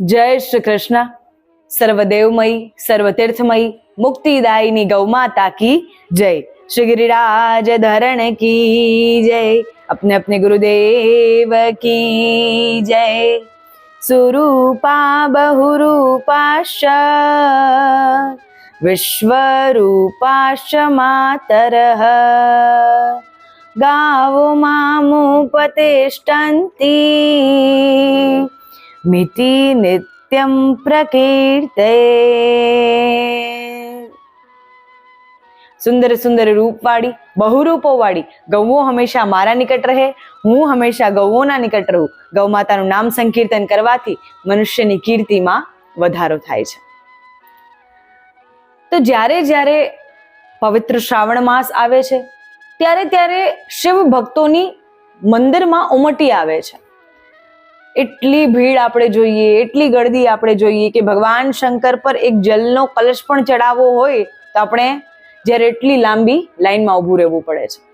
જય શ્રી કૃષ્ણ. સર્વદેવમયી, સર્વતીર્થમયી, મુક્તિદાયની ગૌમાતા કી જય. શ્રી ગિરિરાજ ધરણ કી જય. અપને અપને ગુરુદેવ કી જય. સુરૂપા બહુરૂપાશ વિશ્વરૂપાશ માતરઃ. ગાવો મામુપતિષ્ઠંતી. મિતિ નિત્યમ પ્રકીર્તયે સુંદર સુંદર રૂપવાળી બહુરૂપોવાળી ગૌઓ હંમેશા મારા નિકટ રહે હું હંમેશા ગૌઓના નિકટ રહું ગૌ માતાનું નામ સંકીર્તન કરવાથી મનુષ્યની કીર્તિમાં વધારો થાય છે. તો જ્યારે જ્યારે પવિત્ર શ્રાવણ માસ આવે છે, ત્યારે ત્યારે શિવ ભક્તોની મંદિરમાં ઉમટી આવે છે. એટલી ભીડ આપણે જોઈએ, એટલી ગળદી આપણે જોઈએ કે ભગવાન શંકર પર એક જલનો કલશ પણ ચડાવવો હોય તો આપણે જ્યારે એટલી લાંબી લાઈનમાં ઊભું રહેવું પડે છે.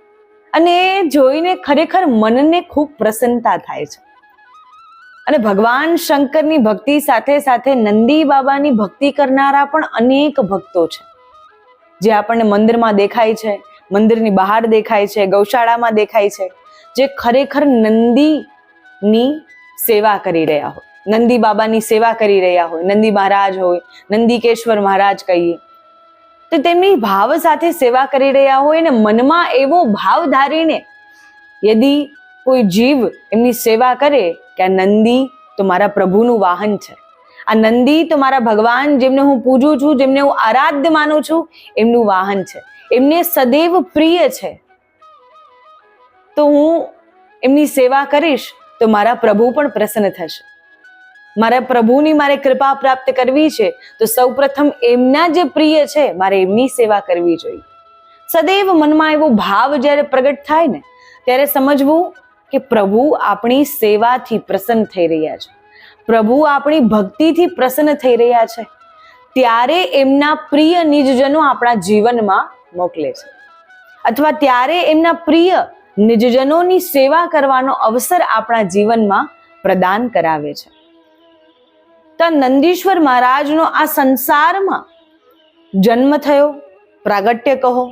અને એ જોઈને ખરેખર મનને ખૂબ પ્રસન્નતા થાય છે. અને ભગવાન શંકરની ભક્તિ સાથે સાથે નંદી બાબાની ભક્તિ કરનારા પણ અનેક ભક્તો છે. જે આપણને મંદિરમાં દેખાય છે, મંદિરની બહાર દેખાય છે, ગૌશાળામાં દેખાય છે. જે ખરેખર નંદીની સેવા કરી રહ્યા હોય. નંદી બાબાની સેવા કરી રહ્યા હોય. નંદી મહારાજ હોય, નંદીકેશ્વર મહારાજ કહીએ. તો તેમની ભાવ સાથે સેવા કરી રહ્યા હોય અને મનમાં એવો ભાવ ધારીને યદી કોઈ જીવ એમની સેવા કરે કે આ નંદી તો મારા પ્રભુનું વાહન છે. આ નંદી તો મારા ભગવાન જેમને હું પૂજું છું, જેમને હું આરાધ્ય માનું છું, એમનું વાહન છે. એમને સદૈવ પ્રિય છે. તો હું એમની સેવા કરીશ તો મારા પ્રભુ પણ પ્રસન્ન થશે. મારા પ્રભુની મારે કૃપા પ્રાપ્ત કરવી છે, તો સૌપ્રથમ એમના જે પ્રિય છે, મારે એમની સેવા કરવી જોઈએ. સદૈવ મનમાં એવો ભાવ જ્યારે પ્રગટ થાય ને, ત્યારે સમજવું કે પ્રભુ આપણી સેવાથી પ્રસન્ન થઈ રહ્યા છે. પ્રભુ આપણી ભક્તિથી પ્રસન્ન થઈ રહ્યા છે. ત્યારે એમના પ્રિય નિજજનો આપણા જીવનમાં મોકલે છે. અથવા ત્યારે એમના પ્રિય નિજજનોની સેવા કરવાનો અવસર આપણા જીવનમાં પ્રદાન કરાવે છે. તો નંદીશ્વર મહારાજનો આ સંસારમાં જન્મ થયો, પ્રાગટ્ય કહો.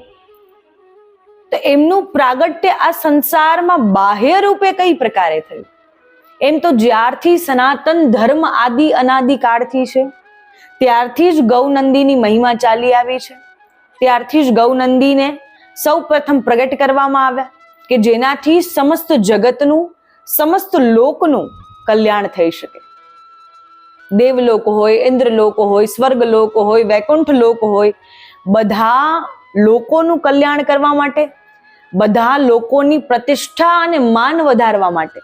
તો એમનું પ્રાગટ્ય આ સંસારમાં બાહ્ય રૂપે કઈ પ્રકારે થયું? એમ તો જ્યારથી સનાતન ધર્મ આદિ અનાદિ કાળથી છે. ત્યારથી જ ગૌનંદીની મહિમા ચાલી આવી છે. ત્યારથી જ ગૌનંદીને સૌ પ્રથમ પ્રગટ કરવામાં આવ્યા. કે જેનાથી સમસ્ત જગતનું, સમસ્ત લોકનું કલ્યાણ થઈ શકે. દેવલોક હોય, ઇન્દ્રલોક હોય, સ્વર્ગલોક હોય, વૈકુંઠ લોક હોય, બધા લોકોનું કલ્યાણ કરવા માટે, બધા લોકોની પ્રતિષ્ઠા અને માન વધારવા માટે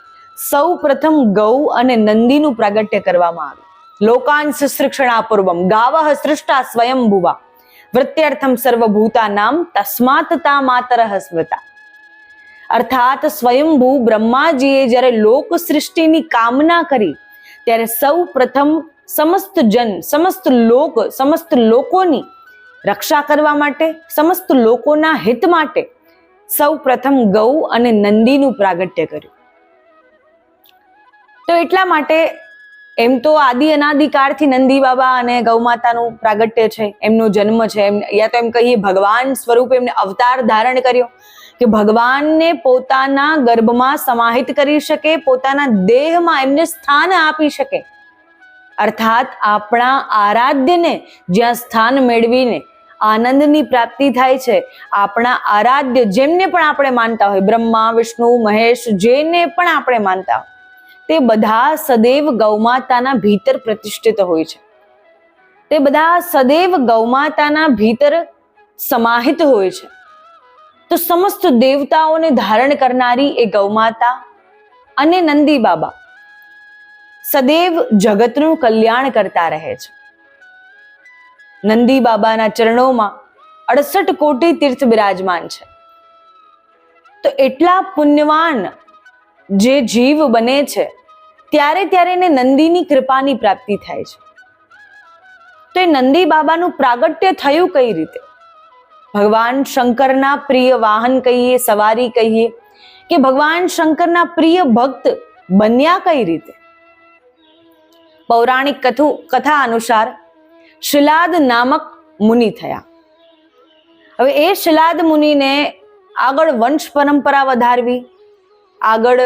સૌ પ્રથમ ગૌ અને નંદીનું પ્રાગટ્ય કરવામાં આવ્યું લોકાન સુસૃક્ષણા પૂર્વમ ગાવઃ સૃષ્ટા સ્વયંભુવા. વૃત્યર્થમ સર્વભૂતા નામ તસ્માત તા માતર સ્મૃતા અર્થાત સ્વયંભૂ બ્રહ્માજીએ જ્યારે લોક સૃષ્ટિની કામના કરી, ત્યારે સૌ પ્રથમ સમસ્ત જન, સમસ્ત લોક, સમસ્ત લોકોની રક્ષા કરવા માટે, સમસ્ત લોકોના હિત માટે સૌ પ્રથમ ગૌ અને નંદીનું પ્રાગટ્ય કર્યું. તો એટલા માટે એમ તો આદિ અનાદિકાળથી નંદી બાબા અને ગૌ માતાનું પ્રાગટ્ય છે, એમનો જન્મ છે, એમ, યા તો એમ કહીએ ભગવાન સ્વરૂપે એમને અવતાર ધારણ કર્યો કે ભગવાનને પોતાના ગર્ભમાં સમાહિત કરી શકે, પોતાના દેહમાં એમને સ્થાન આપી શકે. અર્થાત આપણા આરાધ્યને જ્યાં સ્થાન મેળવીને આનંદની પ્રાપ્તિ થાય છે, આપણા આરાધ્ય જેમને પણ આપણે માનતા હોય, બ્રહ્મા, વિષ્ણુ, મહેશ, જેને પણ આપણે માનતા હોય, તે બધા સદૈવ ગૌમાતાના ભીતર પ્રતિષ્ઠિત હોય છે. તે બધા સદૈવ ગૌમાતાના ભીતર સમાહિત હોય છે. તો સમસ્ત દેવતાઓને ધારણ કરનારી એ ગૌમાતા અને નંદી બાબા સદૈવ જગતનું કલ્યાણ કરતા રહે છે. નંદી બાબાના ચરણોમાં અડસઠ કોટી તીર્થ બિરાજમાન છે. તો એટલા પુણ્યવાન જે જીવ બને છે, ત્યારે ત્યારે એને નંદીની કૃપાની પ્રાપ્તિ થાય છે. તો એ નંદી બાબાનું પ્રાગટ્ય થયું કઈ રીતે? ભગવાન શંકરના પ્રિય વાહન કહીએ, સવારી કહીએ, કે ભગવાન શંકરના પ્રિય ભક્ત બન્યા કઈ રીતે? પૌરાણિક કથુ, કથા અનુસાર શિલાદ નામક મુનિ થયા. હવે એ શિલાદ મુનિને આગળ વંશ પરંપરા વધારવી, આગળ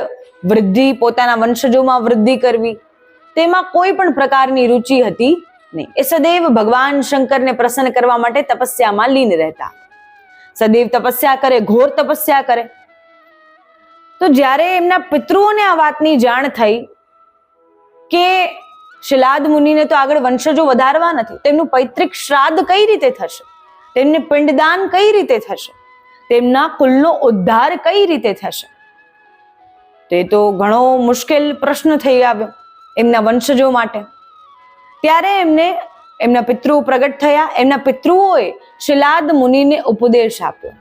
વૃદ્ધિ, પોતાના વંશજોમાં વૃદ્ધિ કરવી, તેમાં કોઈ પણ પ્રકારની રુચિ હતી નહીં. એ સદૈવ ભગવાન શંકરને પ્રસન્ન કરવા માટે તપસ્યામાં લીન રહેતા. સદૈવ તપસ્યા કરે, ઘોર તપસ્યા કરે. તો જ્યારે એમના પિતૃઓને આ વાતની જાણ થઈ કે શિલાદ મુનિને તો આગળ વંશજો વધારવા નથી તેમનું પૈતૃક શ્રાદ્ધ કઈ રીતે થશે? તેમને પિંડદાન કઈ રીતે થશે? તેમના કુલનો ઉદ્ધાર કઈ રીતે થશે? તે તો ઘણો મુશ્કેલ પ્રશ્ન થઈ આવ્યો એમના વંશજો માટે. ત્યારે એમને એમના પિતૃ પ્રગટ થયા. એમના પિતૃઓએ શિલાદ મુનિને ઉપદેશ આપ્યો.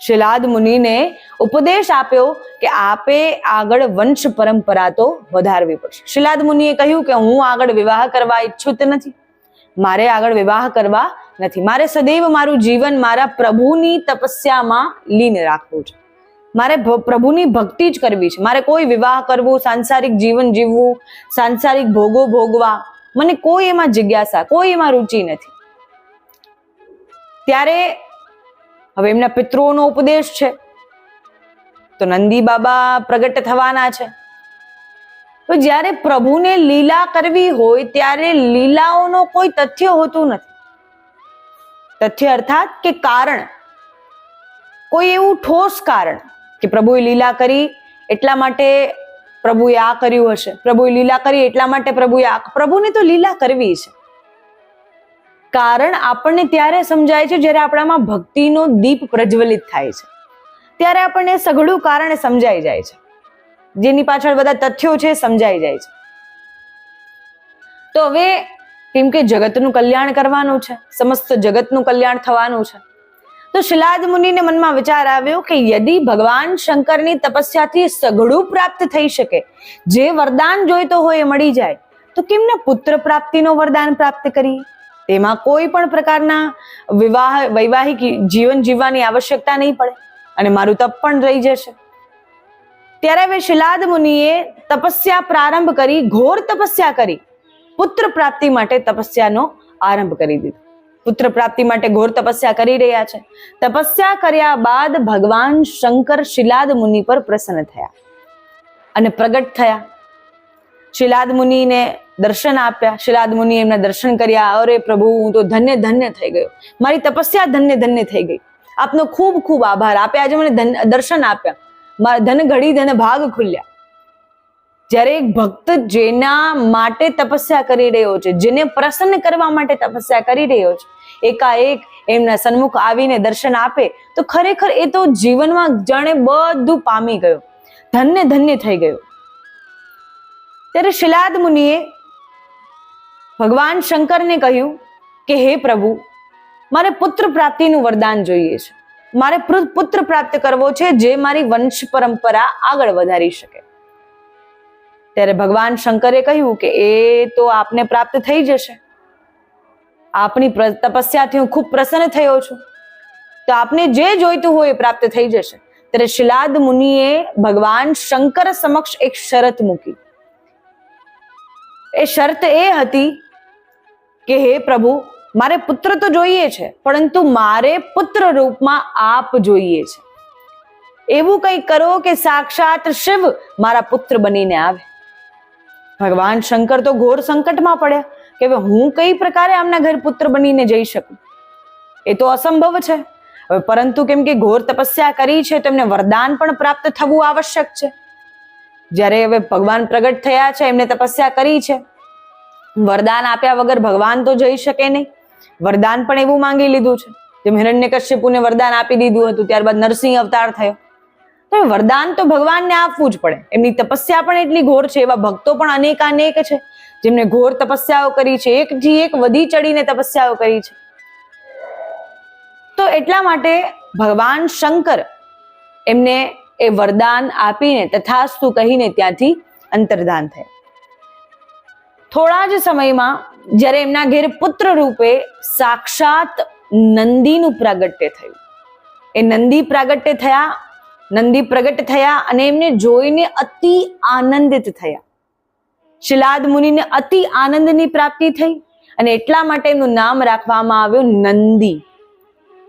શિલાદ મુનિને ઉપદેશ આપ્યો કે આપે આગળ વંશ પરંપરા તો વધારવી પડશે. શિલાદ મુનિએ કહ્યું કે હું આગળ વિવાહ કરવા ઈચ્છુત નથી. મારે આગળ વિવાહ કરવા નથી. મારે સદૈવ મારું જીવન મારા પ્રભુની તપસ્યામાં લીન રાખવું છે. મારે પ્રભુની ભક્તિ જ કરવી છે. મારે કોઈ વિવાહ કરવું, સાંસારિક જીવન જીવવું, સાંસારિક ભોગો ભોગવા મને કોઈ એમાં જિજ્ઞાસા, કોઈ એમાં રુચિ નથી. ત્યારે હવે એમના પિતૃઓનો ઉપદેશ છે. તો નંદી બાબા પ્રગટ થવાના છે. તો જ્યારે પ્રભુને લીલા કરવી હોય, ત્યારે લીલાઓનો કોઈ તથ્ય હોતું નથી. તથ્ય અર્થાત કે કારણ. કોઈ એવું ઠોસ કારણ કે પ્રભુએ લીલા કરી, એટલા માટે પ્રભુએ આ કર્યું હશે. પ્રભુએ લીલા કરી એટલા માટે પ્રભુએ આ પ્રભુને તો લીલા કરવી છે. કારણ આપણને ત્યારે સમજાય છે જ્યારે આપણામાં ભક્તિનો દીપ પ્રજ્વલિત થાય છે. ત્યારે આપણને સઘળું કારણ સમજાઈ જાય છે. જેની પાછળ બધા તથ્યો છે સમજાઈ જાય છે. તો હવે કેમ કે જગતનું કલ્યાણ કરવાનું છે. સમસ્ત જગતનું કલ્યાણ થવાનું છે. તો શિલાદ મુનિને મનમાં વિચાર આવ્યો કે યદિ ભગવાન શંકરની તપસ્યાથી સઘળું પ્રાપ્ત થઈ શકે, જે વરદાન જોઈતો હોય એ મળી જાય, તો કેમ ન પુત્ર પ્રાપ્તિનો વરદાન પ્રાપ્ત કરી તેમાં કોઈ પણ પ્રકારના વિવાહ, વૈવાહિક જીવન જીવવાની આવશ્યકતા નહીં પડે અને મારું તપ પણ રહી જશે. ત્યારે હવે શિલાદ મુનિએ તપસ્યા પ્રારંભ કરી, ઘોર તપસ્યા કરી, પુત્ર પ્રાપ્તિ માટે તપસ્યાનો આરંભ કરી દીધો. પુત્ર પ્રાપ્તિ માટે ઘોર તપસ્યા કરી રહ્યા છે. તપસ્યા કર્યા બાદ ભગવાન શંકર શિલાદ મુનિ પર પ્રસન્ન થયા અને પ્રગટ થયા. શિલાદ મુનિને દર્શન આપ્યા. શિલાદ મુનિ એમના દર્શન કર્યા. અરે પ્રભુ, હું તો ધન્ય ધન્ય થઈ ગયો. મારી તપસ્યા ધન્ય ધન્ય થઈ ગઈ. આપનો ખૂબ ખૂબ આભાર. આપે આજે મને દર્શન આપ્યા. મારા ધન ઘડી ધન ભાગ ખુલ્યા. જ્યારે એક ભક્ત જેના માટે તપસ્યા કરી રહ્યો છે, જેને પ્રસન્ન કરવા માટે તપસ્યા કરી રહ્યો છે એકાએક એમના સન્મુખ આવીને દર્શન આપે, તો ખરેખર એ તો જીવનમાં જાણે બધું પામી ગયો. ધન્ય ધન્ય થઈ ગયો. ત્યારે શિલાદ મુનિએ ભગવાન શંકરને કહ્યું કે, હે પ્રભુ, મારે પુત્ર પ્રાપ્તિનું વરદાન જોઈએ છે. મારે પુત્ર પ્રાપ્ત કરવો છે જે મારી વંશ પરંપરા આગળ વધારી શકે. ત્યારે ભગવાન શંકરે કહ્યું કે, એ તો આપને પ્રાપ્ત થઈ જશે. આપની તપસ્યાથી હું ખૂબ પ્રસન્ન થયો છું. તો આપને જે જોઈતું હોય એ પ્રાપ્ત થઈ જશે. ત્યારે શિલાદ મુનિએ ભગવાન શંકર સમક્ષ એક શરત મૂકી. એ શરત એ હતી કે, હે પ્રભુ, મારે પુત્ર તો જોઈએ છે, પરંતુ મારે પુત્ર રૂપમાં આપ જોઈએ છે. એવું કંઈ કરો કે સાક્ષાત શિવ મારા પુત્ર બનીને આવે. ભગવાન શંકર તો ઘોર સંકટમાં પડ્યા. કે હવે હું કઈ પ્રકારે આમના ઘર પુત્ર બનીને જઈ શકું? એ તો અસંભવ છે. હવે પરંતુ કેમ કે ઘોર તપસ્યા કરી છે, તેમને વરદાન પણ પ્રાપ્ત થવું આવશ્યક છે. જ્યારે હવે ભગવાન પ્રગટ થયા છે, એમને તપસ્યા કરી છે. વરદાન આપ્યા વગર ભગવાન તો જઈ શકે નહીં. વરદાન પણ એવું માંગી લીધું છે. જેમ હિરણ્યકશ્યપુને વરદાન આપી દીધું હતું, ત્યારબાદ નરસિંહ અવતાર થયો. તો વરદાન તો ભગવાનને આપવું જ પડે. એમની તપસ્યા પણ એટલી ઘોર છે, એવા ભક્તો પણ અનેકાનેક છે. જેમને ઘોર તપસ્યાઓ કરી છે, એકથી એક વધી ચડીને તપસ્યાઓ કરી છે. તો એટલા માટે ભગવાન શંકર એમને એ વરદાન આપીને તથાસ્તુ કહીને ત્યાંથી અંતર્ધાન થયા. થોડા જ સમયમાં જ્યારે એમના ઘેર પુત્ર રૂપે સાક્ષાત નંદીનું પ્રાગટ્ય થયું. એ નંદી પ્રાગટ્ય થયા, નંદી પ્રગટ થયા અને એમને જોઈને અતિ આનંદિત થયા. શિલાદ મુનિને અતિ આનંદની પ્રાપ્તિ થઈ અને એટલા માટે એનું નામ રાખવામાં આવ્યું નંદી,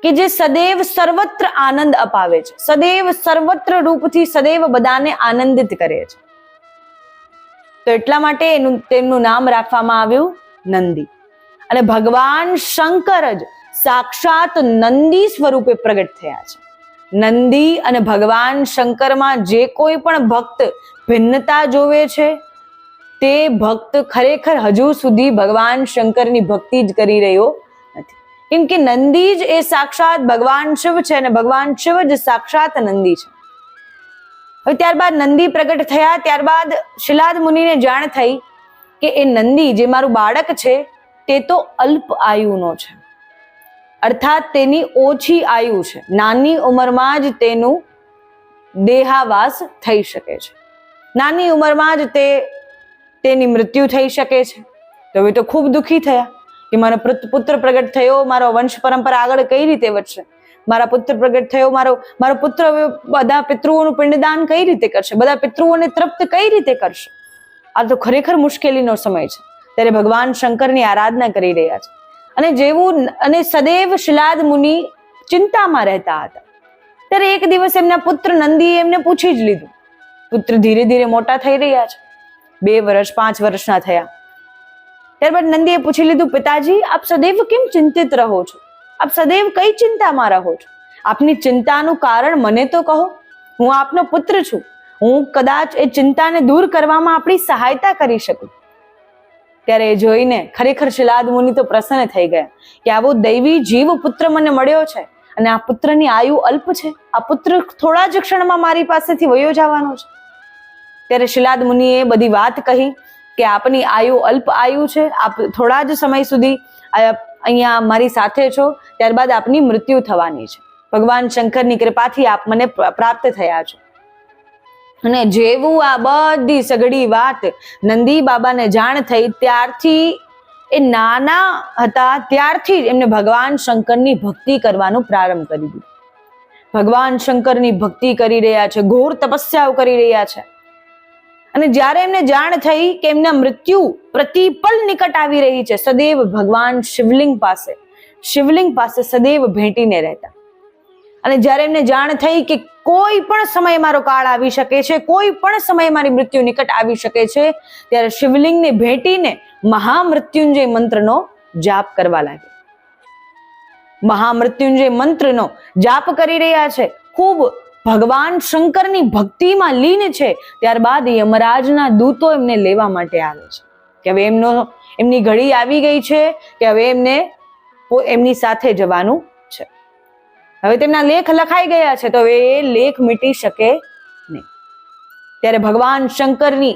કે જે સદૈવ સર્વત્ર આનંદ અપાવે છે. સદૈવ સર્વત્ર રૂપથી સદૈવ બધાને આનંદિત કરે છે. તો એટલા માટે એનું, તેમનું નામ રાખવામાં આવ્યું નંદી. અને ભગવાન શંકર જ સાક્ષાત નંદી સ્વરૂપે પ્રગટ થયા છે. નંદી અને ભગવાન શંકરમાં જે કોઈ પણ ભક્ત ભિન્નતા જોવે છે તે ભક્ત ખરેખર હજુ સુધી ભગવાન શંકરની ભક્તિ જ કરી રહ્યો નથી. કેમ કે નંદી જ એ સાક્ષાત ભગવાન શિવ છે અને ભગવાન શિવ જ સાક્ષાત નંદી છે. હવે ત્યારબાદ નંદી પ્રગટ થયા, ત્યારબાદ શિલાદ મુનિને જાણ થઈ કે એ નંદી જે મારું બાળક છે, તે તો અલ્પ આયુનો છે. અર્થાત તેની ઓછી આયુ છે. નાની ઉંમરમાં જ તેનું દેહાવાસ થઈ શકે છે. નાની ઉંમરમાં જ તે તેની મૃત્યુ થઈ શકે છે. તો હવે તો ખૂબ દુઃખી થયા કે મારો પુત્ર પ્રગટ થયો, મારો વંશ પરંપરા આગળ કઈ રીતે વધશે? મારા પુત્ર પ્રગટ થયો, મારો મારો પુત્ર બધા પિતૃઓનું પિંડદાન કઈ રીતે કરશે? બધા પિતૃઓને તૃપ્ત કઈ રીતે કરશે? આ તો ખરેખર મુશ્કેલીનો સમય છે. ત્યારે ભગવાન શંકરની આરાધના કરી રહ્યા છે. અને જેવું અને સદૈવ શિલાદ મુનિ ચિંતામાં રહેતા હતા. ત્યારે એક દિવસ એમના પુત્ર નંદીએ એમને પૂછી જ લીધું. પુત્ર ધીરે ધીરે મોટા થઈ રહ્યા છે. બે વર્ષ પાંચ વર્ષના થયા. ત્યારબાદ નંદીએ પૂછી લીધું, પિતાજી, આપ સદૈવ કેમ ચિંતિત રહો છો? આપ સદૈવ કઈ ચિંતામાં રહો છો? આપની ચિંતાનું કારણ મને તો કહો. હું આપનો પુત્ર છું. હું કદાચ એ ચિંતાને દૂર કરવામાં આપણી સહાયતા કરી શકું. ત્યારે એ જોઈને ખરેખર શિલાદ મુનિ તો પ્રસન્ન થઈ ગયા કે આવો દૈવી જીવ પુત્ર મને મળ્યો છે અને આ પુત્રની આયુ અલ્પ છે. આ પુત્ર થોડા જ ક્ષણમાં મારી પાસેથી વયો જવાનો છે. ત્યારે શિલાદ મુનિએ બધી વાત કહી કે આપની આયુ અલ્પ આયુ છે, આપ થોડા જ સમય સુધી અહીંયા મારી સાથે છો, ત્યારબાદ આપની મૃત્યુ થવાની છે. ભગવાન શંકરની કૃપાથી આપ મને પ્રાપ્ત થયા છો. અને જેવું આ બધી સગડી વાત નંદી બાબાને જાણ થઈ, ત્યારથી એ નાના હતા, ત્યારથી જ એમને ભગવાન શંકરની ભક્તિ કરવાનું પ્રારંભ કરી દીધું. ભગવાન શંકરની ભક્તિ કરી રહ્યા છે, ઘોર તપસ્યાઓ કરી રહ્યા છે. અને જ્યારે એમને જાણ થઈ કે એમના મૃત્યુ પ્રતિપલ નિકટ આવી રહી છે, સદૈવ ભગવાન શિવલિંગ પાસે શિવલિંગ પાસે સદૈવ ભેટીને રહેતા. અને જ્યારે એમને જાણ થઈ કે કોઈ પણ સમય મારો કાળ આવી શકે છે, કોઈ પણ સમય મારી મૃત્યુ નિકટ આવી શકે છે, ત્યારે શિવલિંગને ભેટીને મહામૃત્યુંજય મંત્રનો જાપ કરવા લાગે મહામૃત્યુંજય મંત્રનો જાપ કરી રહ્યા છે. ખૂબ ભગવાન શંકરની ભક્તિમાં લીન છે, ત્યારબાદ યમરાજના દૂતો એમને લેવા માટે આવે છે. કે હવે એમનો, એમની ઘડી આવી ગઈ છે, કે હવે એમને એમની સાથે જવાનું છે. હવે તેમના લેખ લખાઈ ગયા છે, તો હવે એ લેખ મીટી શકે નહીં. ત્યારે ભગવાન શંકરની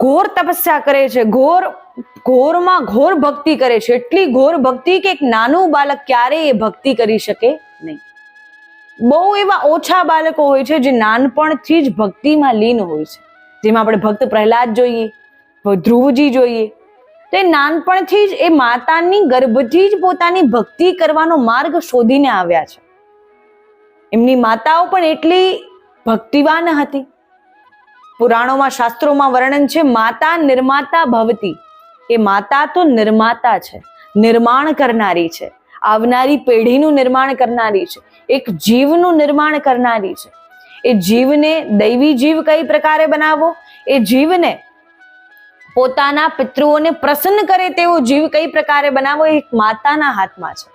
ઘોર તપસ્યા કરે છે, ઘોર, ઘોરમાં ઘોર ભક્તિ કરે છે. એટલી ઘોર ભક્તિ કે એક નાનું બાળક ક્યારેય એ ભક્તિ કરી શકે નહીં. બહુ એવા ઓછા બાળકો હોય છે જે નાનપણથી જ ભક્તિમાં લીન હોય છે. જેમાં આપણે ભક્ત પ્રહલાદ જોઈએ ધ્રુવજી જોઈએ. તો નાનપણથી જ એ માતાની ગર્ભથી જ પોતાની ભક્તિ કરવાનો માર્ગ શોધીને આવ્યા છે. એમની માતાઓ પણ એટલી ભક્તિવાન હતી. પુરાણોમાં, શાસ્ત્રોમાં વર્ણન છે, માતા નિર્માતા ભવતી. એ માતા તો નિર્માતા છે, નિર્માણ કરનારી છે. આવનારી પેઢીનું નિર્માણ કરનારી છે. એક જીવનું નિર્માણ કરનારી છે. એ જીવને દૈવી જીવ કઈ પ્રકારે બનાવવો એ જીવને પોતાના પિતૃઓને પ્રસન્ન કરે તેવો જીવ કઈ પ્રકારે બનાવવો એ એક માતાના હાથમાં છે.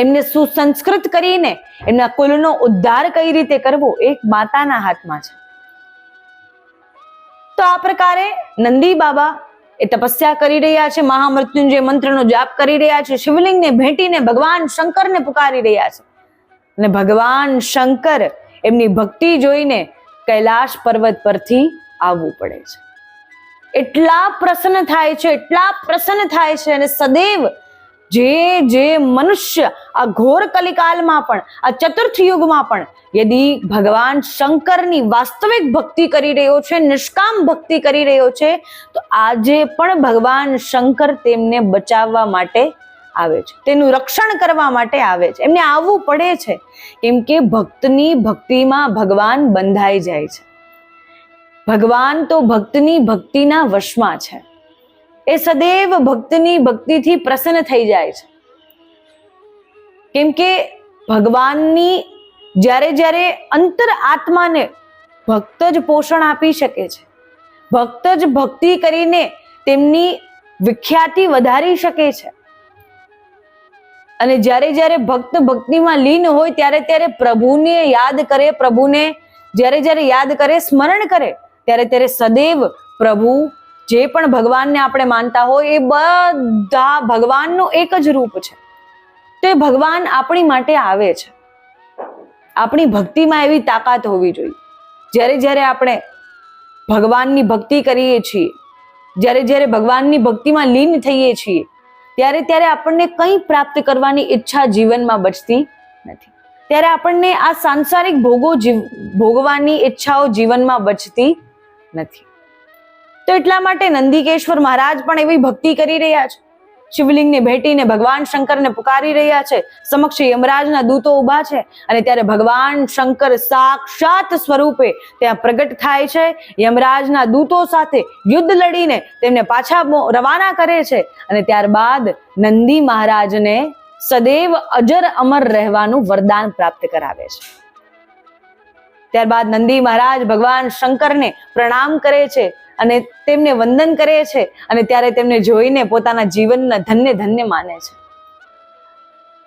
એમને સુસંસ્કૃત કરીને એમના કુલનો ઉદ્ધાર કઈ રીતે કરવો? એક માતાના હાથમાં છે. તો આ પ્રકારે નંદી બાબા એ તપસ્યા કરી રહ્યા છે, મહામૃત્યુંજય મંત્રનો જાપ કરી રહ્યા છે, શિવલિંગને ભેટીને ભગવાન શંકરને પુકારી રહ્યા છે. અને ભગવાન શંકર એમની ભક્તિ જોઈને કૈલાશ પર્વત પરથી આવવું પડે છે. એટલા પ્રસન્ન થાય છે, એટલા પ્રસન્ન થાય છે અને સદૈવ જે જે મનુષ્ય આ ઘોર કલિકાલમાં પણ, આ ચતુર્થ યુગમાં પણ યદી ભગવાન શંકરની વાસ્તવિક ભક્તિ કરી રહ્યો છે, નિષ્કામ ભક્તિ કરી રહ્યો છે, તો આજે પણ ભગવાન શંકર તેમને બચાવવા માટે આવે છે. તેનું રક્ષણ કરવા માટે આવે છે. એમને આવવું પડે છે. કેમ કે ભક્તની ભક્તિમાં ભગવાન બંધાઈ જાય છે. ભગવાન તો ભક્તની ભક્તિના વશમાં છે. એ સદૈવ ભક્તની ભક્તિથી પ્રસન્ન થઈ જાય છે. કેમ કે ભગવાનની જ્યારે જ્યારે અંતર આત્માને ભક્ત જ પોષણ આપી શકે છે. ભક્ત જ ભક્તિ કરીને તેમની વિખ્યાતિ વધારી શકે છે. અને જ્યારે જ્યારે ભક્ત ભક્તિમાં લીન હોય ત્યારે ત્યારે પ્રભુને યાદ કરે, પ્રભુને જ્યારે જ્યારે યાદ કરે, સ્મરણ કરે, ત્યારે ત્યારે સદૈવ પ્રભુ જે પણ ભગવાનને આપણે માનતા હોય એ બધા ભગવાનનું એક જ રૂપ છે. તો એ ભગવાન આપણી માટે આવે છે. આપણી ભક્તિમાં એવી તાકાત હોવી જોઈએ. જ્યારે જ્યારે આપણે ભગવાનની ભક્તિ કરીએ છીએ, જ્યારે જ્યારે ભગવાનની ભક્તિમાં લીન થઈએ છીએ, ત્યારે ત્યારે આપણને કંઈ પ્રાપ્ત કરવાની ઈચ્છા જીવનમાં બચતી નથી. ત્યારે આપણને આ સાંસારિક ભોગો જીવ, ભોગવાની ઈચ્છાઓ જીવનમાં બચતી નથી. તો એટલા માટે નંદિકેશ્વર મહારાજ પણ એવી ભક્તિ કરી રહ્યા છે. શિવલિંગને ભેટીને ભગવાન શંકરને પુકારી રહ્યા છે. સમક્ષ યમરાજના દૂતો ઊભા છે અને ત્યારે ભગવાન શંકર સાક્ષાત સ્વરૂપે ત્યાં પ્રગટ થાય છે. યમરાજના દૂતો સાથે યુદ્ધ લડીને તેમને પાછા રવાના કરે છે અને ત્યારબાદ નંદી મહારાજને સદૈવ અજર અમર રહેવાનું વરદાન પ્રાપ્ત કરાવે છે. ત્યારબાદ નંદી મહારાજ ભગવાન શંકરને પ્રણામ કરે છે. અને તેમને વંદન કરે છે અને ત્યારે તેમને જોઈને પોતાના જીવનના ધન્ય ધન્ય માને છે.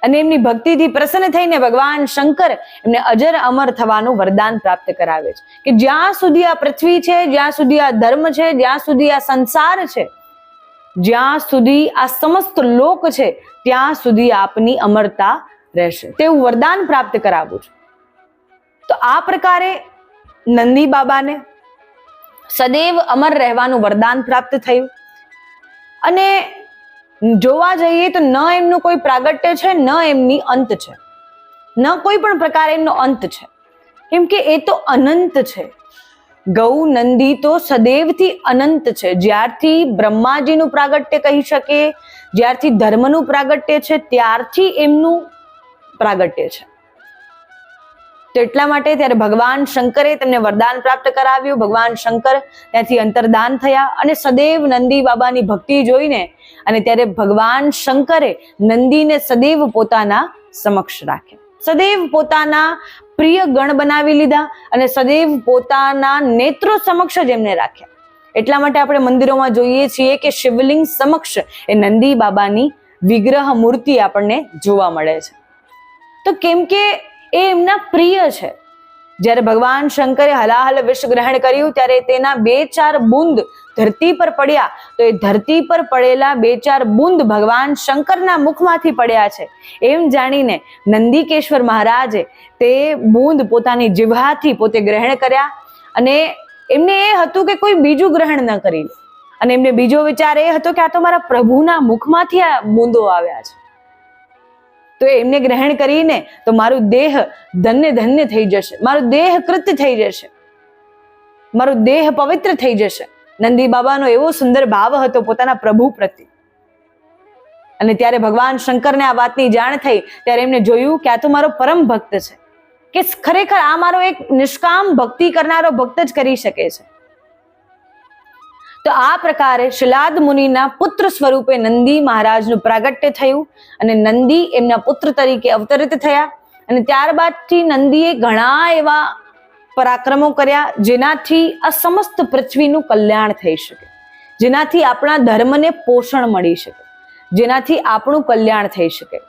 અને એમની ભક્તિથી પ્રસન્ન થઈને ભગવાન શંકર એમને અજર અમર થવાનું વરદાન પ્રાપ્ત કરાવે છે. કે જ્યાં સુધી આ પૃથ્વી છે, જ્યાં સુધી આ ધર્મ છે, જ્યાં સુધી આ સંસાર છે, જ્યાં સુધી આ સમસ્ત લોક છે, ત્યાં સુધી આપની અમરતા રહેશે. તેવું વરદાન પ્રાપ્ત કરાવું છું. તો આ પ્રકારે નંદી બાબાને સદૈવ અમર રહેવાનું વરદાન પ્રાપ્ત થયું. અને જોવા જઈએ તો ન એમનું કોઈ પ્રાગટ્ય છે, ન એમની અંત છે. ન કોઈ પણ પ્રકારે એમનો અંત છે. કેમ કે એ તો અનંત છે. ગૌ નંદી તો સદૈવથી અનંત છે. જ્યારથી બ્રહ્માજીનું પ્રાગટ્ય કહી શકે, જ્યારથી ધર્મનું પ્રાગટ્ય છે, ત્યારથી એમનું પ્રાગટ્ય છે. તો એટલા માટે ત્યારે ભગવાન શંકરે તેમને વરદાન પ્રાપ્ત કરાવ્યું. ભગવાન શંકર ત્યાંથી અંતરદાન થયા અને સદૈવ નંદી બાબાની ભક્તિ જોઈને અને ત્યારે ભગવાન શંકરે નંદીને સદૈવ પોતાના સમક્ષ રાખ્યા. સદૈવ પોતાના પ્રિય ગણ બનાવી લીધા અને સદૈવ પોતાના નેત્રો સમક્ષ જ એમને રાખ્યા. એટલા માટે આપણે મંદિરોમાં જોઈએ છીએ કે શિવલિંગ સમક્ષ એ નંદી બાબાની વિગ્રહ મૂર્તિ આપણને જોવા મળે છે. તો કેમ કે એ એમના પ્રિય છે. જ્યારે ભગવાન શંકરે હલાહલ વિષ ગ્રહણ કર્યું, ત્યારે તેના બે ચાર બુંદ ધરતી પર પડ્યા. તો એ ધરતી પર પડેલા બે ચાર બુંદ ભગવાન શંકરના મુખમાંથી પડ્યા છે. એમ જાણીને નંદિકેશ્વર મહારાજે તે બુંદ પોતાની જીવહાથી પોતે ગ્રહણ કર્યા અને એમને એ હતું કે કોઈ બીજું ગ્રહણ ન કરી અને એમને બીજો વિચાર એ હતો કે આ તો મારા પ્રભુના મુખમાંથી આ બુંદો આવ્યા છે. તો એમને ગ્રહણ કરીને તો મારું દેહ ધન્ય ધન્ય થઈ જશે. મારું દેહ કૃત્ય થઈ જશે. મારું દેહ પવિત્ર થઈ જશે. નંદી બાબાનો એવો સુંદર ભાવ હતો પોતાના પ્રભુ પ્રત્યે. અને ત્યારે ભગવાન શંકરને આ વાતની જાણ થઈ, ત્યારે એમને જોયું કે આ તો મારો પરમ ભક્ત છે. કે ખરેખર આ મારો એક નિષ્કામ ભક્તિ કરનારો ભક્ત જ કરી શકે છે. તો આ પ્રકારે શિલાદ મુનિના પુત્ર સ્વરૂપે નંદી મહારાજનું પ્રાગટ્ય થયું અને નંદી એમના પુત્ર તરીકે અવતરિત થયા અને ત્યારબાદથી નંદીએ ઘણા એવા પરાક્રમો કર્યા જેનાથી આ સમસ્ત પૃથ્વીનું કલ્યાણ થઈ શકે. જેનાથી આપણા ધર્મને પોષણ મળી શકે. જેનાથી આપણું કલ્યાણ થઈ શકે.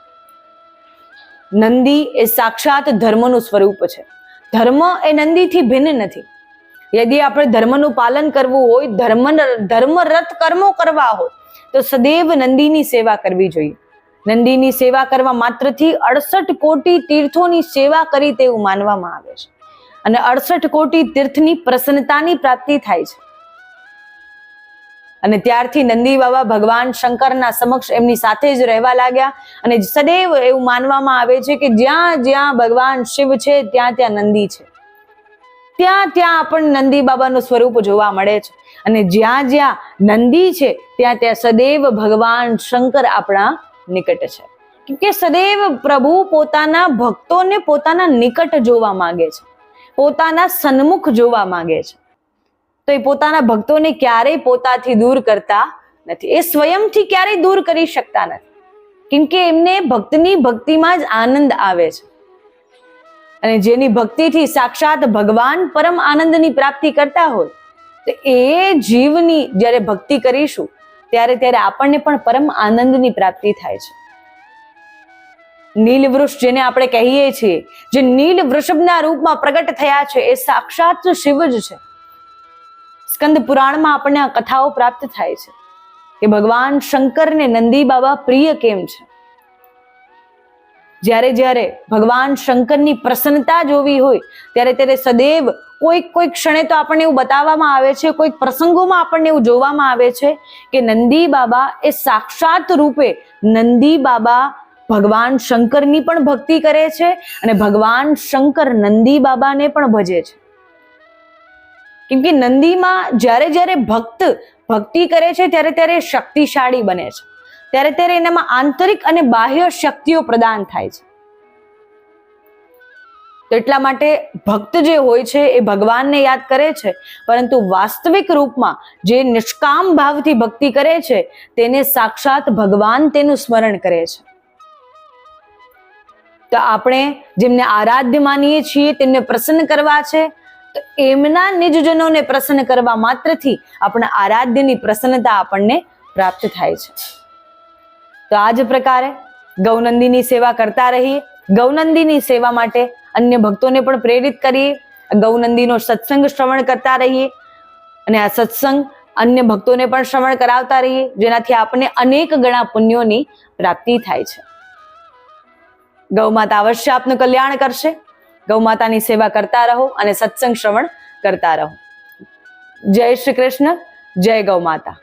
નંદી એ સાક્ષાત ધર્મનું સ્વરૂપ છે. ધર્મ એ નંદીથી ભિન્ન નથી. યદિ આપણે ધર્મનું પાલન કરવું હોય ધર્મ ધર્મરથ કર્મો કરવા હોય તો સદૈવ નંદીની સેવા કરવી જોઈએ નંદીની સેવા કરવા માત્રથી અડસઠ કોટી તીર્થોની સેવા કરી તેવું માનવામાં આવે છે। અને અડસઠ કોટી તીર્થની પ્રસન્નતાની પ્રાપ્તિ થાય છે। અને ત્યારથી નંદી બાબા ભગવાન શંકરના સમક્ષ એમની સાથે જ રહેવા લાગ્યા અને સદૈવ એવું માનવામાં આવે છે કે જ્યાં જ્યાં ભગવાન શિવ છે, ત્યાં ત્યાં નંદી છે। ત્યાં ત્યાં આપણને નંદી બાબાનું સ્વરૂપ જોવા મળે છે. અને જ્યાં જ્યાં નંદી છે, ત્યાં ત્યાં સદૈવ ભગવાન શંકર આપણા નિકટ છે. કે સદૈવ પ્રભુ પોતાના ભક્તોને પોતાના નિકટ જોવા માંગે છે. પોતાના સન્મુખ જોવા માંગે છે. તો એ પોતાના ભક્તોને ક્યારેય પોતાથી દૂર કરતા નથી. એ સ્વયંથી ક્યારેય દૂર કરી શકતા નથી. કેમ કે એમને ભક્તની ભક્તિમાં જ આનંદ આવે છે. અને જેની ભક્તિથી સાક્ષાત ભગવાન પરમ આનંદની પ્રાપ્તિ કરતા હોય, તો એ જીવની જ્યારે ભક્તિ કરીશું, ત્યારે ત્યારે આપણને પણ પરમ આનંદની પ્રાપ્તિ થાય છે. નીલ વૃક્ષ જેને આપણે કહીએ છીએ, જે નીલ વૃષભના રૂપમાં પ્રગટ થયા છે, એ સાક્ષાત શિવ જ છે. સ્કંદ પુરાણમાં આપણને આ કથાઓ પ્રાપ્ત થાય છે કે ભગવાન શંકરને નંદી બાબા પ્રિય કેમ છે? જ્યારે જ્યારે ભગવાન શંકરની પ્રસન્નતા જોવી હોય, ત્યારે ત્યારે સદૈવ કોઈક કોઈક ક્ષણે તો આપણને એવું બતાવવામાં આવે છે, કોઈક પ્રસંગોમાં આપણને એવું જોવામાં આવે છે કે નંદી બાબા એ સાક્ષાત રૂપે નંદી બાબા ભગવાન શંકરની પણ ભક્તિ કરે છે અને ભગવાન શંકર નંદી બાબાને પણ ભજે છે. કેમ કે નંદીમાં જ્યારે જ્યારે ભક્ત ભક્તિ કરે છે, ત્યારે ત્યારે શક્તિશાળી બને છે. ત્યારે ત્યારે એનામાં આંતરિક અને બાહ્ય શક્તિઓ પ્રદાન થાય છે. તો એટલા માટે ભક્ત જે હોય છે એ ભગવાનને યાદ કરે છે, પરંતુ વાસ્તવિક રૂપમાં જે નિષ્કામ ભાવથી ભક્તિ કરે છે, તેને સાક્ષાત ભગવાન તેનું સ્મરણ કરે છે. તો આપણે જેમને આરાધ્ય માનીએ છીએ, તેમને પ્રસન્ન કરવા છે, તો એમના નિજજનોને પ્રસન્ન કરવા માત્રથી આપણા આરાધ્યની પ્રસન્નતા આપણને પ્રાપ્ત થાય છે. તો આ જ પ્રકારે ગૌનંદીની સેવા કરતા રહીએ. ગૌનંદીની સેવા માટે અન્ય ભક્તોને પણ પ્રેરિત કરીએ. ગૌનંદીનો સત્સંગ શ્રવણ કરતા રહીએ. અને આ સત્સંગ અન્ય ભક્તોને પણ શ્રવણ કરાવતા રહીએ, જેનાથી આપણને અનેક ગણા પુણ્યોની પ્રાપ્તિ થાય છે. ગૌમાતા અવશ્ય આપનું કલ્યાણ કરશે. ગૌમાતાની સેવા કરતા રહો અને સત્સંગ શ્રવણ કરતા રહો. જય શ્રી કૃષ્ણ, જય ગૌ માતા.